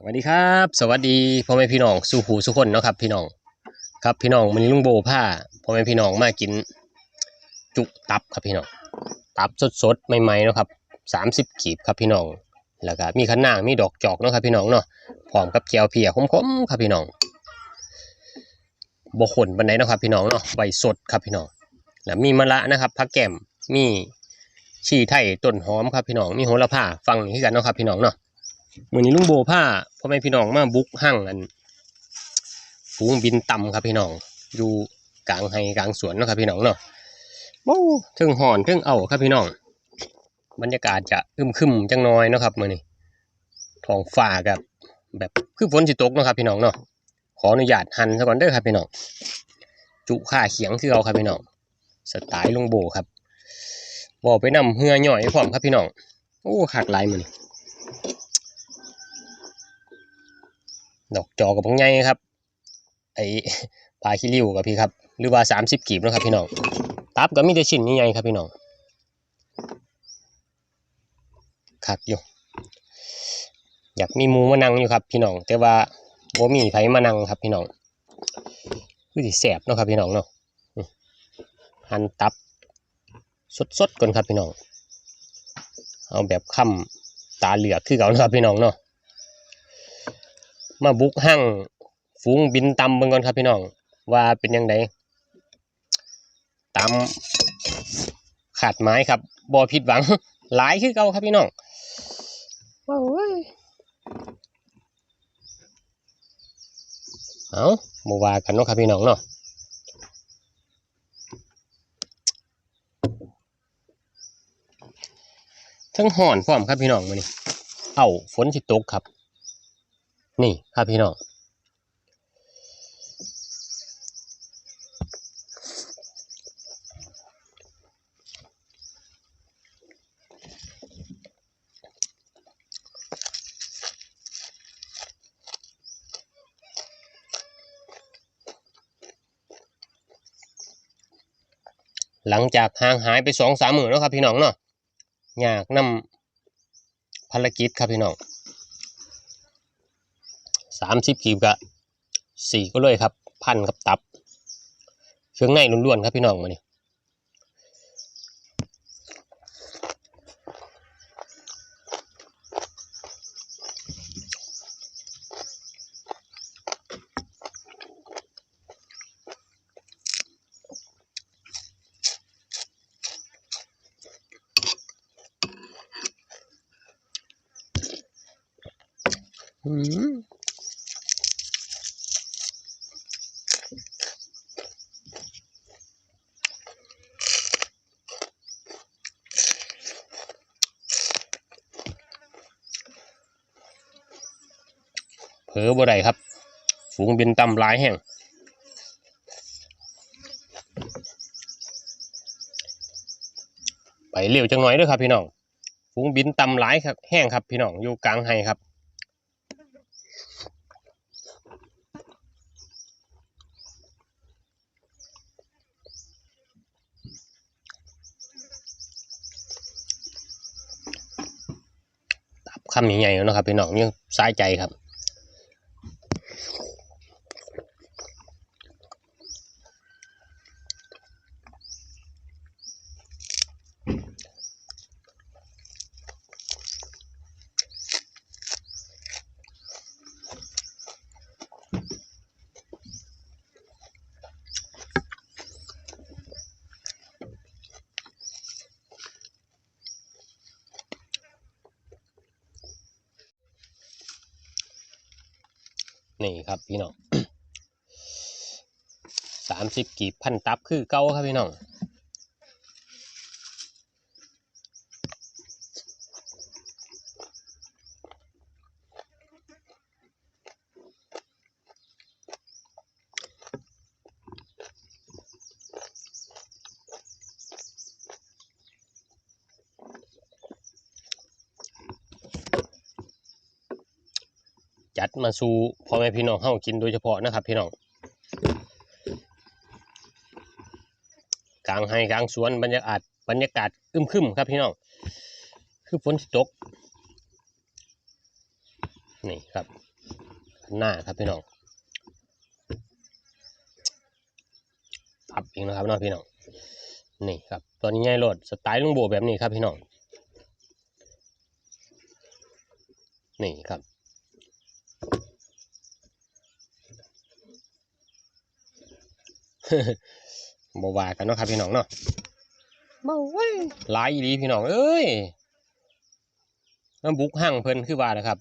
สวัสดีครับ สวัสดีพ่อแม่พี่น้องสู่หูสุคนเนาะครับ พี่น้องครับพี่น้องมันลุงโบผ้าพ่อแม่พี่น้องมากิน จุตับครับพี่น้องตับสดๆใหม่ๆเนาะครับสามสิบกีบครับพี่น้องแล้วก็มีขนางมีดอกจอกเนาะครับพี่น้องเนาะพร้อมกับเจียวเพียคมๆครับพี่น้องบกขนบันไดเนาะครับพี่น้องเนาะใบสดครับพี่น้องแล้วมีมะระนะครับผักแก้มมีชีไทยต้นหอมครับพี่น้องมีโหระพาฟังนี่กันเนาะครับพี่น้องเนาะ มือนนี้ลุงโบผ้าพ่อแม่พี่น้องมาบุกห้างอันฝูงบินต่ำครับพี่น้องอยู่กลางไฮกลางสวนเนาะครับพี่น้องเนาะโอ้ถึงห่อนถึงเอาครับพี่น้อง บรรยากาศจะอึมครึมจังน้อยเนาะครับมื่อนี้ท้องฟ้ากับแบบคือฝนสิตกเนาะครับพี่น้องเนาะขออนุญาตหันซะก่อนเด้อครับพี่น้องจุข่าเขียงคือเอาครับพี่น้องสไตล์ลุงโบครับบอกไปนำเหือหน่อยพร้อมครับพี่น้องโอ้ขากหลายมือ ดอกจอกับพงไงครับ ไอปลาขี้ริ้วกับพี่ครับ หรือว่าสามสิบกีบนะครับพี่น้อง ตับก็มีแต่ชิ้นใหญ่ๆครับพี่น้องคักอยู่อยากมีมูมานั่งอยู่ครับพี่น้อง แต่ว่าบ่มีไผมานั่งครับพี่น้องคือสิแสบเนาะครับพี่น้องเนาะหั่นตับสดๆก่อนครับพี่น้อง เอาแบบค่ำตาเหลือกคือเก่านะครับพี่น้องเนาะ มาบุกห้างฝูงบินตำเบิ่งก่อนครับพี่น้องว่าเป็นยังไงตามขาดไม้ครับบ่ผิดหวัง หลายคือเก่าครับพี่น้องว้าวเว้ยเอาบ่ว่ากันเนาะครับพี่น้องเนาะทั้งห่อนพร้อมครับพี่น้องมื้อนี้เอ้าฝนสิตกครับ นี่ครับพี่น้องหลังจากห่างหายไปสองสามหมื่นแล้วครับพี่น้องเนาะอยากนำภารกิจครับพี่น้อง สามสิบกีบกะสี่ก็เลยครับ พันกับตับ เครื่องในล้วนๆครับพี่น้องมาเนี่อืม ลอบ่ได้ครับ ฝูงบินต่ำหลายแห่งไปเร็วจังหน่อยด้วยครับพี่น้อง ฝูงบินต่ำหลายครับแห้งครับพี่น้องอยู่กลางไฮครับตับคำใหญ่ๆเนาะครับพี่น้องนี่สายใจครับ นี่ครับพี่น้องสามสิบกีบพันตับคือเก้าครับพี่น้อง จัดมาสู่พ่อแม่พี่น้องเฮากินโดยเฉพาะนะครับ พี่น้องกลางไฮกลางสวนบรรยากาศบรรยากาศอึมครึมครับพี่น้องคือฝนตกนี่ครับ หน้าครับพี่น้องพับเองนะครับน้องพี่น้องนี่ครับตอนนี้ง่ายโหลดสไตล์ลุงโบแบบนี้ครับพี่น้องนี่ครับ บว่ากันเนาะครับพี่น้องเนาะมาเว้ยหลายอีหลีพี่น้องเอ้ยน้ำบุกหั่งเพิ่นคือว่านะครับ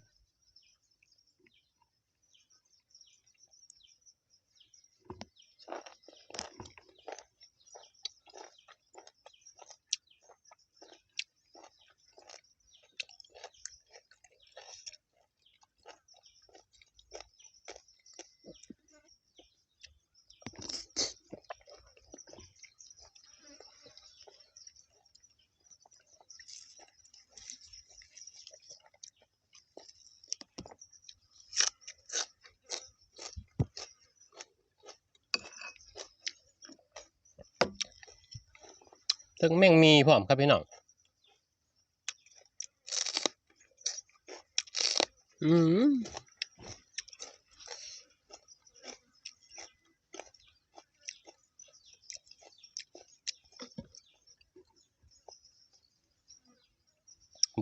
ถึงแม่งมีพร้อมครับพี่น้องอืม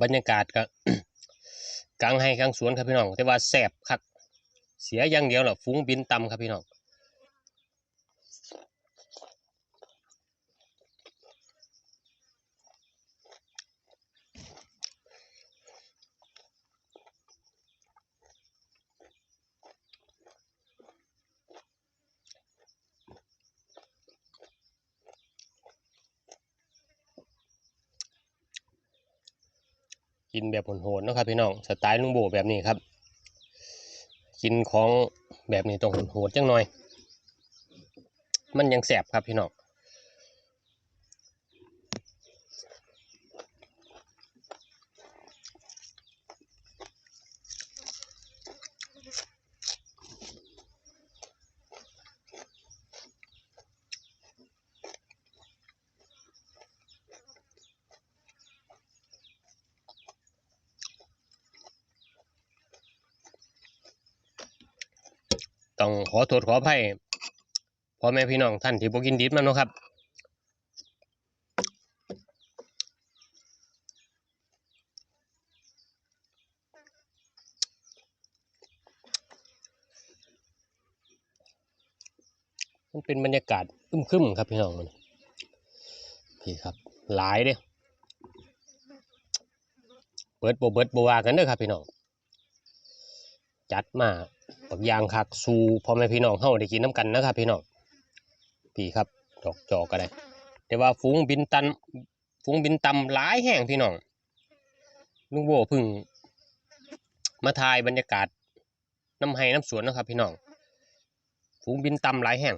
บรรยากาศก็กลางให้กลางสวนครับพี่น้อง แต่ว่าแสบคักเสียอย่างเดียวแหละฟุ้งบินต่ำครับพี่น้อง กินแบบโหดๆนะครับพี่น้องสไตล์ลุงโบแบบนี้ครับ กินของแบบนี้ต้องโหดจังหน่อย มันยังแสบครับพี่น้อง ต้องขอโทษขออภัยพ่อแม่พี่น้องท่านที่บ่กินดิบมันนะครับมันเป็นบรรยากาศอึมครึมครับพี่น้องมันพี่ครับหลายเด้เปิดโบเบิดโบวากันเด้อครับพี่น้องจัดมาักยางคักสู่พ่อแม่พี่น้องเฮาได้กินน้ำกันนะครับพี่น้องพี่ครับดอกจอกก็ได้ แต่ว่าฝูงบินตันฝูงบินตำหลายแห่งพี่น้องลุงโบพึ่งมาถ่ายบรรยากาศน้ำไห้น้ำสวนนะครับพี่น้องฝูงบินตำหลายแห่ง